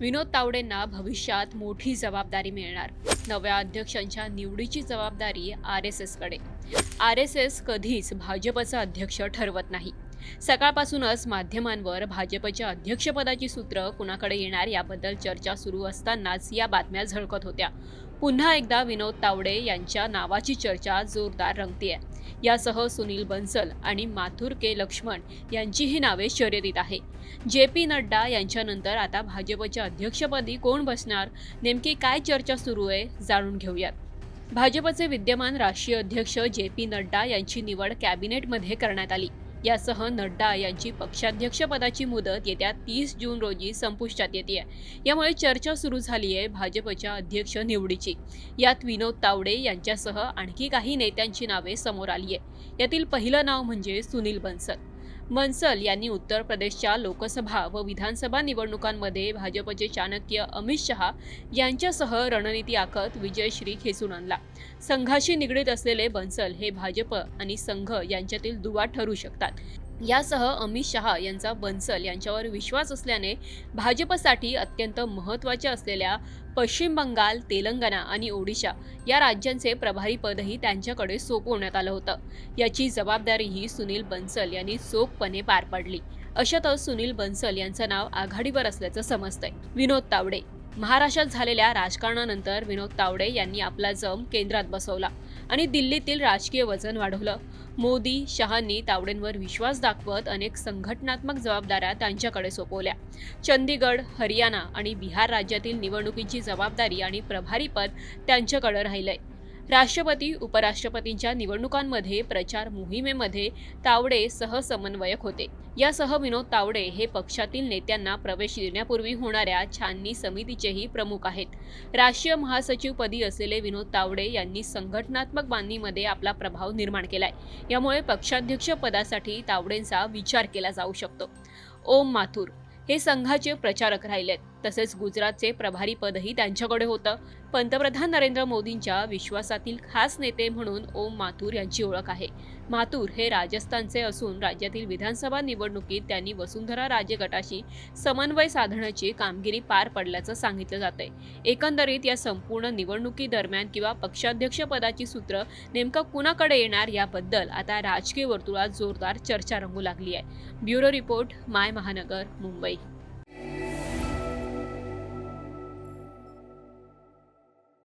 विनोद तावडेंना भविष्यात मोठी जबाबदारी मिळणार. नव्या अध्यक्षांच्या निवडीची जबाबदारी आर एस एसकडे आर एस एस कधीच भाजपचा अध्यक्ष ठरवत नाही. सकाळपासूनच माध्यमांवर भाजपच्या अध्यक्षपदाची सूत्र कुणाकडे येणार याबद्दल चर्चा सुरू असतानाच या बातम्या झळकत होत्या. पुन्हा एकदा विनोद तावडे यांच्या नावाची चर्चा जोरदार रंगतीये. यासह सुनील बन्सल आणि माथुर के लक्ष्मण यांचीही नावे शर्यतीत आहे. जे पी नड्डा यांच्यानंतर आता भाजपच्या अध्यक्षपदी कोण बसणार? नेमकी काय चर्चा सुरू आहे? जाणून घेऊयात. भाजपचे विद्यमान राष्ट्रीय अध्यक्ष जे पी नड्डा यांची निवड कॅबिनेटमध्ये करण्यात आली. यासह नड्डा यांची पक्षाध्यक्षपदाची मुदत येत्या तीस जून रोजी संपुष्टात येते आहे यामुळे चर्चा सुरू झाली आहे भाजपच्या अध्यक्ष निवडीची. यात विनोद तावडे यांच्यासह आणखी काही नेत्यांची नावे समोर आली आहे यातील पहिलं नाव म्हणजे सुनील बन्सल. मनसल यांनी उत्तर प्रदेशच्या लोकसभा व विधानसभा निवडणुकांमध्ये भाजपचे चाणक्य अमित शहा यांच्यासह रणनीती आखत विजयश्री खेचून आणला. संघाशी निगडीत असलेले बन्सल हे भाजप आणि संघ यांच्यातील दुवा ठरू शकतात. यासह अमित शहा यांचा बन्सल यांच्यावर विश्वास असल्याने भाजपसाठी अत्यंत महत्त्वाच्या असलेल्या पश्चिम बंगाल तेलंगणा आणि ओडिशा या राज्यांचे प्रभारीपदही त्यांच्याकडे सोपवण्यात आलं होतं. याची जबाबदारीही सुनील बन्सल यांनी चोखपणे पार पाडली. अशातच सुनील बन्सल यांचं नाव आघाडीवर असल्याचं समजतंय. विनोद तावडे. महाराष्ट्रात झालेल्या राजकारणानंतर विनोद तावडे यांनी आपला जम केंद्रात बसवला. आणि दिल्लीतील राजकीय वजन वाढवलं. मोदी शहांनी तावडेंवर विश्वास दाखवत अनेक संघटनात्मक जबाबदाऱ्या त्यांच्याकडे सोपवल्या. चंदीगड हरियाणा आणि बिहार राज्यातील निवडणुकीची जबाबदारी आणि प्रभारीपद त्यांच्याकडे राहिलंय. राष्ट्रपती उपराष्ट्रपतींच्या निवडणुकांमध्ये प्रचार मोहिमेमध्ये तावडे सहसमन्वयक होते. यासह विनोद तावडे हे पक्षातील नेत्यांना प्रवेश देण्यापूर्वी होणाऱ्या छाननी समितीचेही प्रमुख आहेत. राष्ट्रीय महासचिवपदी असलेले विनोद तावडे यांनी संघटनात्मक बांधणीमध्ये आपला प्रभाव निर्माण केलाय. यामुळे पक्षाध्यक्ष पदासाठी तावडेंचा विचार केला जाऊ शकतो. ओम माथुर हे संघाचे प्रचारक राहिलेत. तसेच गुजरातचे प्रभारी पदही त्यांच्याकडे होतं. पंतप्रधान नरेंद्र मोदींच्या विश्वासातील खास नेते म्हणून ओम माथूर यांची ओळख आहे. माथूर हे राजस्थानचे असून राज्यातील विधानसभा निवडणुकीत त्यांनी वसुंधरा राजे गटाशी समन्वय साधण्याची कामगिरी पार पडल्याचं सांगितलं जातंय. एकंदरीत या संपूर्ण निवडणुकीदरम्यान किंवा पक्षाध्यक्ष पदाची सूत्र नेमकं कुणाकडे येणार याबद्दल आता राजकीय वर्तुळात जोरदार चर्चा रंगू लागली आहे. ब्युरो रिपोर्ट माय महानगर मुंबई.